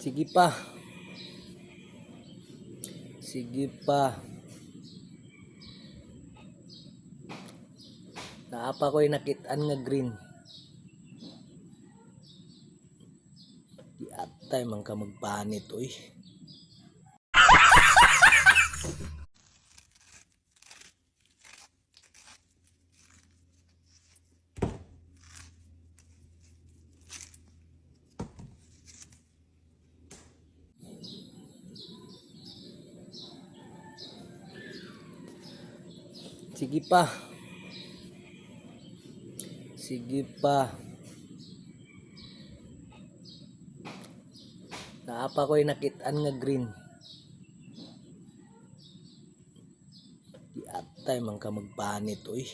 Sige pa. Sige pa. Naapa ko'y nakitaan nga green. Di atay man ka magpanit, uy. Sige pa. Sige pa. Naapa ko'y nakitaan nga green. Di atay man ka magpanit, uy.